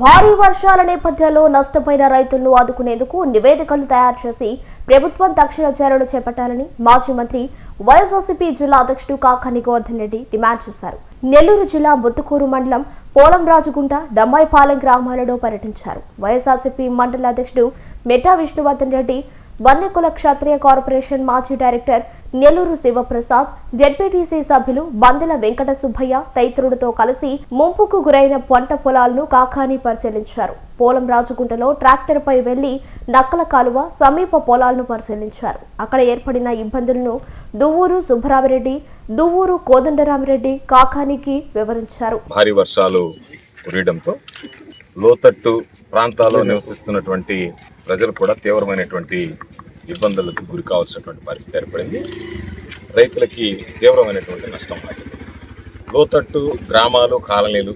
భారీ వర్షాల నేపథ్యంలో నష్టపోయిన రైతులను ఆదుకునేందుకు నివేదికలు తయారు చేసి ప్రభుత్వం తక్షణ చర్యలు చేపట్టాలని మాజీ మంత్రి వైఎస్ఆర్సీపీ జిల్లా అధ్యక్షుడు కాకాని గోవర్ధన్ రెడ్డి డిమాండ్ చేశారు. నెల్లూరు జిల్లా బొత్తుకూరు మండలం పోలంరాజుగుంట డమ్మాయిపాలెం గ్రామాలలో పర్యటించారు. వైఎస్ఆర్సీపీ మండల అధ్యక్షుడు మెటా విష్ణువర్ధన్ రెడ్డి వన్నెకుల క్షత్రియ కార్పొరేషన్ మాజీ డైరెక్టర్ నెల్లూరు శివప్రసాద్ జెడ్పీటీసీ సభ్యులు బందెల వెంకట సుబ్బయ్య తదితరులతో కలిసి ముంపుకు గురైన పంట పొలాలను కాకాని పరిశీలించారు. పోలం రాజుకుంటలో ట్రాక్టర్పై వెళ్ళి నక్కల కాలువ సమీప పొలాలను పరిశీలించారు. అక్కడ ఏర్పడిన ఇబ్బందులను దువ్వూరు సుబ్బరామిరెడ్డి దువ్వూరు కోదండరామిరెడ్డి కాకానికి వివరించారు. భారీ వర్షాలు కురియడంతో లోతట్టు ప్రాంతాల్లో నివసిస్తున్నటువంటి ప్రజలు కూడా తీవ్రమైనటువంటి ఇబ్బందులకు గురి కావాల్సినటువంటి పరిస్థితి ఏర్పడింది. రైతులకి తీవ్రమైనటువంటి నష్టం లోతట్టు గ్రామాలు కాలనీలు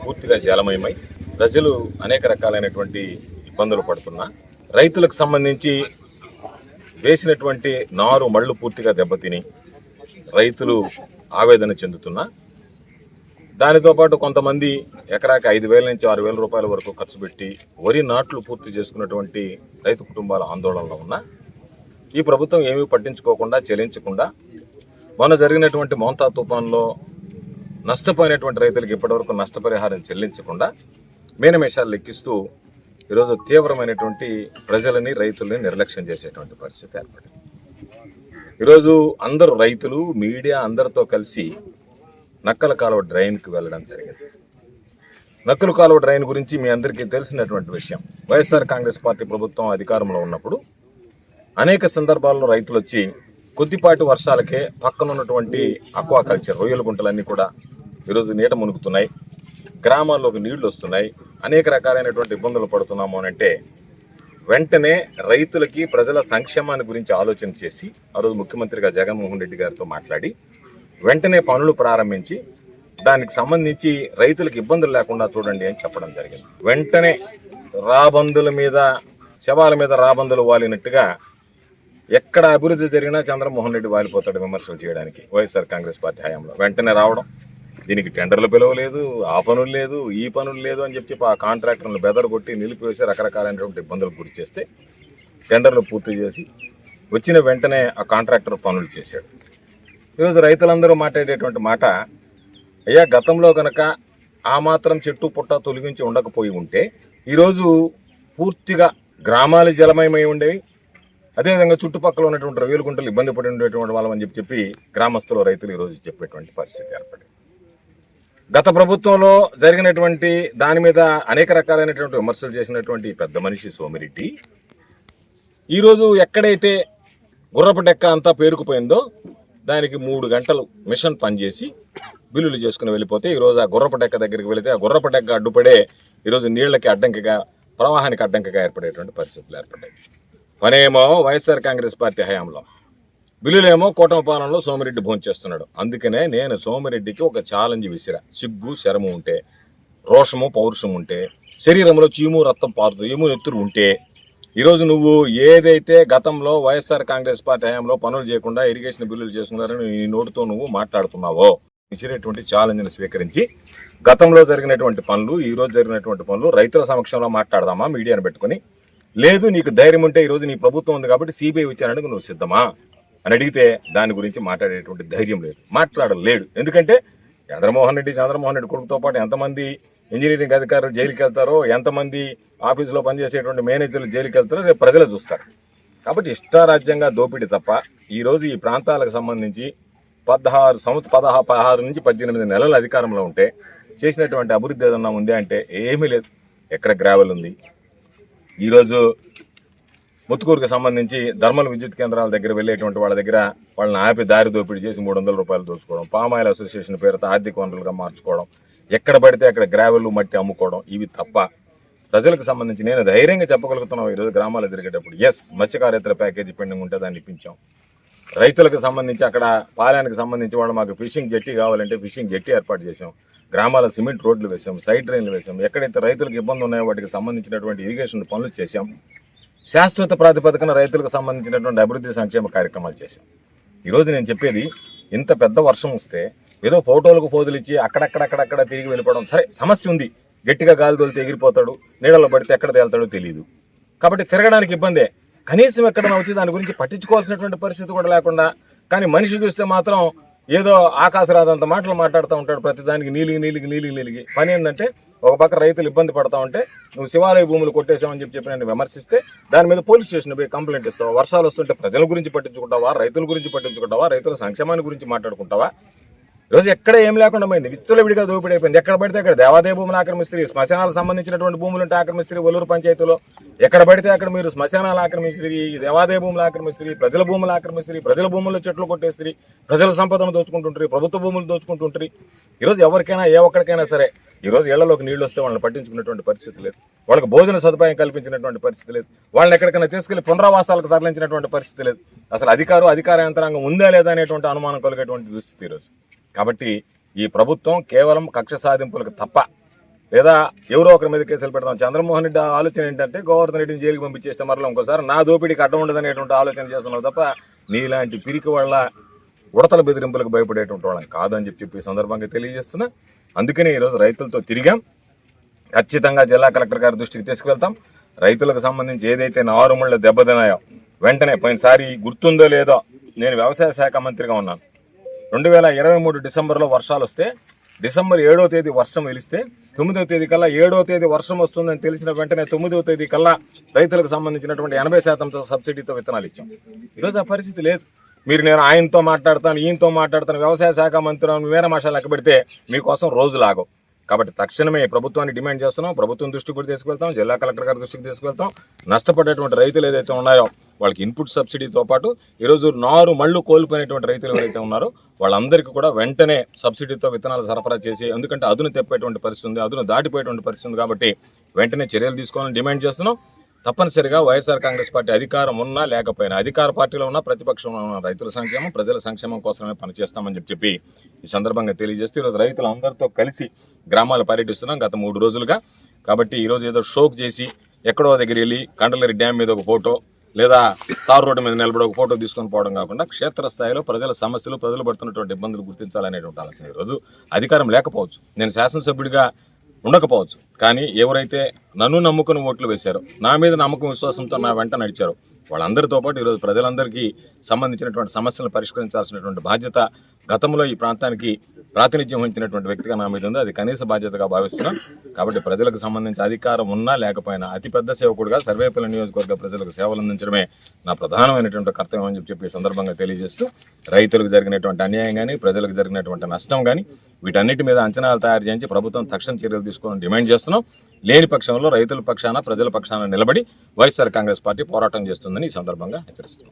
పూర్తిగా జలమయమై ప్రజలు అనేక రకాలైనటువంటి ఇబ్బందులు పడుతున్నా రైతులకు సంబంధించి వేసినటువంటి నారు మళ్ళు పూర్తిగా దెబ్బతిని రైతులు ఆవేదన చెందుతున్నా దానితో పాటు కొంతమంది ఎకరాకి ఐదు వేల నుంచి ఆరు వేల రూపాయల వరకు ఖర్చు పెట్టి వరి నాట్లు పూర్తి చేసుకున్నటువంటి రైతు కుటుంబాల ఆందోళనలో ఉన్న ఈ ప్రభుత్వం ఏమీ పట్టించుకోకుండా చెల్లించకుండా మొన్న జరిగినటువంటి మోంతా తుఫాన్లో నష్టపోయినటువంటి రైతులకు ఇప్పటివరకు నష్టపరిహారం చెల్లించకుండా మేనమేషాలు లెక్కిస్తూ ఈరోజు తీవ్రమైనటువంటి ప్రజలని రైతుల్ని నిర్లక్ష్యం చేసేటువంటి పరిస్థితి ఏర్పడింది. ఈరోజు అందరూ రైతులు మీడియా అందరితో కలిసి నక్కల కాలువ డ్రైన్కి వెళ్ళడం జరిగింది. నక్కల కాలువ డ్రైన్ గురించి మీ అందరికీ తెలిసినటువంటి విషయం. వైఎస్ఆర్ కాంగ్రెస్ పార్టీ ప్రభుత్వం అధికారంలో ఉన్నప్పుడు అనేక సందర్భాల్లో రైతులు వచ్చి కొద్దిపాటి వర్షాలకే పక్కన ఉన్నటువంటి అక్వా కల్చర్ రొయ్యల గుంటలన్నీ కూడా ఈరోజు నీట మునుగుతున్నాయి. గ్రామాల్లోకి నీళ్ళు వస్తున్నాయి. అనేక రకాలైనటువంటి ఇబ్బందులు పడుతున్నాము అని అంటే వెంటనే రైతులకి ప్రజల సంక్షేమాన్ని గురించి ఆలోచన చేసి ఆ రోజు ముఖ్యమంత్రిగా జగన్మోహన్ రెడ్డి గారితో మాట్లాడి వెంటనే పనులు ప్రారంభించి దానికి సంబంధించి రైతులకు ఇబ్బందులు లేకుండా చూడండి అని చెప్పడం జరిగింది. వెంటనే రాబందుల మీద శవాల మీద రాబందులు వాలినట్టుగా ఎక్కడ అభివృద్ధి జరిగినా చంద్రమోహన్ రెడ్డి వాలిపోతాడు విమర్శలు చేయడానికి వైఎస్ఆర్ కాంగ్రెస్ పార్టీ హయాంలో. వెంటనే రావడం. దీనికి టెండర్లు పిలవలేదు ఆ పనులు లేదు ఈ పనులు లేదు అని చెప్పి ఆ కాంట్రాక్టర్లు బెదరగొట్టి నిలిపివేసి రకరకాలైనటువంటి ఇబ్బందులు గురి చేస్తే టెండర్లు పూర్తి చేసి వచ్చిన వెంటనే ఆ కాంట్రాక్టర్ పనులు చేశాడు. ఈరోజు రైతులందరూ మాట్లాడేటువంటి మాట అయ్యా గతంలో కనుక ఆ మాత్రం చెట్టు పుట్ట తొలగించి ఉండకపోయి ఉంటే ఈరోజు పూర్తిగా గ్రామాలు జలమయమై ఉండేవి. అదేవిధంగా చుట్టుపక్కల ఉన్నటువంటి రొయ్యల గుంటలు ఇబ్బంది పడి ఉండేటువంటి వాళ్ళమని చెప్పి చెప్పి గ్రామస్తులు రైతులు ఈరోజు చెప్పేటువంటి పరిస్థితి ఏర్పడింది. గత ప్రభుత్వంలో జరిగినటువంటి దాని మీద అనేక రకాలైనటువంటి విమర్శలు చేసినటువంటి పెద్ద మనిషి సోమిరెడ్డి ఈరోజు ఎక్కడైతే గుర్రపు డెక్క అంతా పేరుకుపోయిందో దానికి మూడు గంటలు మిషన్ పనిచేసి బిల్లులు చేసుకుని వెళ్ళిపోతే ఈరోజు ఆ గుర్రపటెక్క దగ్గరికి వెళితే ఆ గుర్రపటెక్క అడ్డుపడే ఈరోజు నీళ్ళకి అడ్డంకిగా ప్రవాహానికి అడ్డంకిగా ఏర్పడేటువంటి పరిస్థితులు ఏర్పడ్డాయి. పనేమో వైఎస్ఆర్ కాంగ్రెస్ పార్టీ హయాంలో బిల్లులేమో కూటమి పాలనలో సోమిరెడ్డి భోంచేస్తున్నాడు. అందుకనే నేను సోమిరెడ్డికి ఒక ఛాలెంజ్ విసిరా. సిగ్గు శరము ఉంటే రోషము పౌరుషం ఉంటే శరీరంలో చీము రక్తం పారుతూ ఏమో నెత్తురు ఉంటే ఈరోజు నువ్వు ఏదైతే గతంలో వైఎస్ఆర్ కాంగ్రెస్ పార్టీ హయాంలో పనులు చేయకుండా ఇరిగేషన్ బిల్లులు చేసుకున్నారని ఈ నోటితో నువ్వు మాట్లాడుతున్నావో? ఇచ్చినటువంటి ఛాలెంజ్ని స్వీకరించి గతంలో జరిగినటువంటి పనులు ఈ రోజు జరిగినటువంటి పనులు రైతుల సమక్షంలో మాట్లాడదామా? మీడియాను పెట్టుకొని. లేదు నీకు ధైర్యం ఉంటే ఈరోజు నీ ప్రభుత్వం ఉంది కాబట్టి సిబిఐ విచారణకు నువ్వు సిద్ధమా? అని అడిగితే దాని గురించి మాట్లాడేటువంటి ధైర్యం లేదు మాట్లాడలేడు. ఎందుకంటే చంద్రమోహన్ రెడ్డి చంద్రమోహన్ రెడ్డి కొడుకుతో పాటు ఎంతమంది ఇంజనీరింగ్ అధికారులు జైలుకి వెళ్తారో ఎంతమంది ఆఫీసులో పనిచేసేటువంటి మేనేజర్లు జైలుకి వెళ్తారో రేపు ప్రజలు చూస్తారు. కాబట్టి ఇష్టారాజ్యంగా దోపిడీ తప్ప ఈరోజు ఈ ప్రాంతాలకు సంబంధించి పదహారు సంవత్సరం పదహారు పదహారు నుంచి పద్దెనిమిది నెలల అధికారంలో ఉంటే చేసినటువంటి అభివృద్ధి ఏదన్నా ఉంది అంటే ఏమీ లేదు. ఎక్కడ గ్రావెల్ ఉంది? ఈరోజు ముత్తుకూరుకు సంబంధించి ధర్మల విద్యుత్ కేంద్రాల దగ్గర వెళ్ళేటువంటి వాళ్ళ దగ్గర వాళ్ళని ఆపి దారి దోపిడీ చేసి మూడు వందల రూపాయలు దోచుకోవడం పామాయిల్ అసోసియేషన్ పేరుతో ఆర్థిక వనరులుగా మార్చుకోవడం ఎక్కడ పడితే అక్కడ గ్రావెల్ మట్టి అమ్ముకోవడం ఇవి తప్ప. ప్రజలకు సంబంధించి నేను ధైర్యంగా చెప్పగలుగుతున్నాను ఈరోజు గ్రామాలు తిరిగేటప్పుడు. ఎస్ మత్స్యకారేతర ప్యాకేజీ పెండింగ్ ఉంటే దాన్ని ఇప్పించాం. రైతులకు సంబంధించి అక్కడ పాలయానికి సంబంధించి వాళ్ళు మాకు ఫిషింగ్ జట్టి కావాలంటే ఫిషింగ్ జట్టి ఏర్పాటు చేసాం గ్రామాల సిమెంట్ రోడ్లు వేసాం సైడ్ డ్రైన్లు వేసాం ఎక్కడైతే రైతులకు ఇబ్బంది ఉన్నాయో వాటికి సంబంధించినటువంటి ఇరిగేషన్ పనులు చేశాం. శాశ్వత ప్రాతిపదికన రైతులకు సంబంధించినటువంటి అభివృద్ధి సంక్షేమ కార్యక్రమాలు చేశాం. ఈరోజు నేను చెప్పేది ఇంత పెద్ద వర్షం వస్తే ఏదో ఫోటోలకు ఫోజులు ఇచ్చి అక్కడక్కడక్కడక్కడ తిరిగి వెళ్ళిపోవడం. సరే సమస్య ఉంది. గట్టిగా గాలి తోలితే ఎగిరిపోతాడు. నీడలో పడితే ఎక్కడ తేలుతాడో తెలియదు కాబట్టి తిరగడానికి ఇబ్బందే. కనీసం ఎక్కడైనా వచ్చి దాని గురించి పట్టించుకోవాల్సినటువంటి పరిస్థితి కూడా లేకుండా కానీ మనిషి చూస్తే మాత్రం ఏదో ఆకాశరాదంత మాటలు మాట్లాడుతూ ఉంటాడు ప్రతిదానికి నీలిగి నీలిగి నీలిగి నీలిగి. పని ఏంటంటే ఒక పక్క రైతులు ఇబ్బంది పడతా ఉంటే నువ్వు శివాలయ భూములు కొట్టేశావని చెప్పి చెప్పి నేను విమర్శిస్తే దాని మీద పోలీస్ స్టేషన్ పోయి కంప్లైంట్ ఇస్తావా? వర్షాలు వస్తుంటే ప్రజల గురించి పట్టించుకుంటావా? రైతుల గురించి పట్టించుకుంటావా? రైతుల సంక్షేమాన్ని గురించి మాట్లాడుకుంటావా? ఈరోజు ఎక్కడ ఏం లేకుండా పోయింది? విచ్చలవిడిగా దోపిడీ అయిపోయింది. ఎక్కడ పడితే అక్కడ దేవాదాయ భూములు ఆక్రమిస్తారు శ్మశానాలకు సంబంధించినటువంటి భూములు ఉంటే ఆక్రమిస్తారు ఒల్లూరు పంచాయతీలో ఎక్కడ పడితే అక్కడ మీరు శ్మశానాలు ఆక్రమిస్త్రీ దేవాదాయ భూములు ఆక్రమిస్త్రీ ప్రజల భూములు ఆక్రమిస్త్రీ ప్రజల భూముల్లో చెట్లు కొట్టేస్తారు ప్రజల సంపదను దోచుకుంటుంటారు. ప్రభుత్వ భూములు దోచుకుంటుంటారు. ఈరోజు ఎవరికైనా ఏ ఒక్కడికైనా సరే ఈ రోజు ఇళ్ళలోకి నీళ్ళు వస్తే వాళ్ళని పట్టించుకున్నటువంటి పరిస్థితి లేదు. వాళ్ళకి భోజన సదుపాయం కల్పించినటువంటి పరిస్థితి లేదు. వాళ్ళని ఎక్కడికైనా తీసుకెళ్ళి పునరావాసాలకు తరలించినటువంటి పరిస్థితి లేదు. అసలు అధికారం అధికార యంత్రాంగం ఉందా లేదా అనేటువంటి అనుమానం కలిగేటువంటి దుస్థితి ఈరోజు. కాబట్టి ఈ ప్రభుత్వం కేవలం కక్ష సాధింపులకు తప్ప లేదా ఎవరో ఒకరి మీద కేసులు పెడతాం చంద్రమోహన్ రెడ్డి ఆలోచన ఏంటంటే గోవర్ధన్ రెడ్డిని జైలుకి పంపించేస్తే మరలా ఇంకోసారి నా దోపిడీకి అడ్డం ఉండదనేటువంటి ఆలోచన చేస్తున్నావు తప్ప నీలాంటి పిరికి వాళ్ళ ఉడతల బెదిరింపులకు భయపడేటువంటి వాళ్ళం కాదని చెప్పి చెప్పి సందర్భంగా తెలియజేస్తున్నా. అందుకనే ఈరోజు రైతులతో తిరిగాం. ఖచ్చితంగా జిల్లా కలెక్టర్ గారి దృష్టికి తీసుకువెళ్తాం. రైతులకు సంబంధించి ఏదైతే నారుమళ్ళ దెబ్బతినాయో వెంటనే పోయినసారి గుర్తుందో లేదో నేను వ్యవసాయ శాఖ మంత్రిగా ఉన్నాను. రెండు వేల ఇరవై మూడు డిసెంబర్లో వర్షాలు వస్తే డిసెంబర్ ఏడో తేదీ వర్షం వెలిస్తే తొమ్మిదో తేదీ కల్లా ఏడో తేదీ వర్షం వస్తుందని తెలిసిన వెంటనే తొమ్మిదో తేదీ కల్లా రైతులకు సంబంధించినటువంటి ఎనభై శాతంతో సబ్సిడీతో విత్తనాలు ఇచ్చాం. ఈరోజు ఆ పరిస్థితి లేదు. మీరు నేను ఆయనతో మాట్లాడతాను ఈయనతో మాట్లాడతాను వ్యవసాయ శాఖ మంత్రి వీరమాషాలు లెక్క పెడితే మీకోసం రోజు లాగవు కాబట్టి తక్షణమే ప్రభుత్వాన్ని డిమాండ్ చేస్తున్నాం ప్రభుత్వం దృష్టికి కూడా తీసుకెళ్తాం జిల్లా కలెక్టర్ గారి దృష్టికి తీసుకెళ్తాం నష్టపడేటువంటి రైతులు ఏదైతే ఉన్నాయో వాళ్ళకి ఇన్పుట్ సబ్సిడీతో పాటు ఈరోజు నారు మళ్ళు కోల్పోయినటువంటి రైతులు ఎవరైతే ఉన్నారో వాళ్ళందరికీ కూడా వెంటనే సబ్సిడీతో విత్తనాలు సరఫరా చేసి ఎందుకంటే అదును తెప్పేటువంటి పరిస్థితి ఉంది అదును దాటిపోయేటువంటి పరిస్థితి ఉంది కాబట్టి వెంటనే చర్యలు తీసుకోవాలని డిమాండ్ చేస్తున్నాం. తప్పనిసరిగా వైఎస్ఆర్ కాంగ్రెస్ పార్టీ అధికారం ఉన్నా లేకపోయినా అధికార పార్టీలో ఉన్న ప్రతిపక్షంలో ఉన్న రైతుల సంక్షేమం ప్రజల సంక్షేమం కోసమే పనిచేస్తామని చెప్పి చెప్పి ఈ సందర్భంగా తెలియజేస్తూ ఈరోజు రైతులందరితో కలిసి గ్రామాలు పర్యటిస్తున్నాం గత మూడు రోజులుగా. కాబట్టి ఈరోజు ఏదో షోక్ చేసి ఎక్కడో దగ్గర వెళ్ళి కండలరి డ్యామ్ మీద ఒక ఫోటో లేదా తారు రోడ్డు మీద నిలబడి ఒక ఫోటో తీసుకొని పోవడం కాకుండా క్షేత్రస్థాయిలో ప్రజల సమస్యలు ప్రజలు పడుతున్నటువంటి ఇబ్బందులు గుర్తించాలనేటువంటి ఆలోచన ఈరోజు. అధికారం లేకపోవచ్చు. నేను శాసనసభ్యుడిగా ఉండకపోవచ్చు. కానీ ఎవరైతే నన్ను నమ్ముకుని ఓట్లు వేశారో నా మీద నమ్మకం విశ్వాసంతో నా వెంట నడిచారో వాళ్ళందరితో పాటు ఈరోజు ప్రజలందరికీ సంబంధించినటువంటి సమస్యలను పరిష్కరించాల్సినటువంటి బాధ్యత గతంలో ఈ ప్రాంతానికి ప్రాతినిధ్యం వహించినటువంటి వ్యక్తిగా నా మీద ఉంది. అది కనీస బాధ్యతగా భావిస్తున్నాం. కాబట్టి ప్రజలకు సంబంధించి అధికారం ఉన్నా లేకపోయినా అతిపెద్ద సేవకుడుగా సర్వేపల్లి నియోజకవర్గ ప్రజలకు సేవలు అందించడమే నా ప్రధానమైనటువంటి కర్తవ్యం అని చెప్పి చెప్పి ఈ సందర్భంగా తెలియజేస్తూ రైతులకు జరిగినటువంటి అన్యాయం కానీ ప్రజలకు జరిగినటువంటి నష్టం కానీ వీటన్నిటి మీద అంచనాలు తయారు చేయించి ప్రభుత్వం తక్షణ చర్యలు తీసుకోవాలని డిమాండ్ చేస్తున్నాం. లేని పక్షంలో రైతుల పక్షాన ప్రజల పక్షాన నిలబడి వైఎస్ఆర్ కాంగ్రెస్ పార్టీ పోరాటం చేస్తుందని ఈ సందర్భంగా హెచ్చరిస్తున్నాం.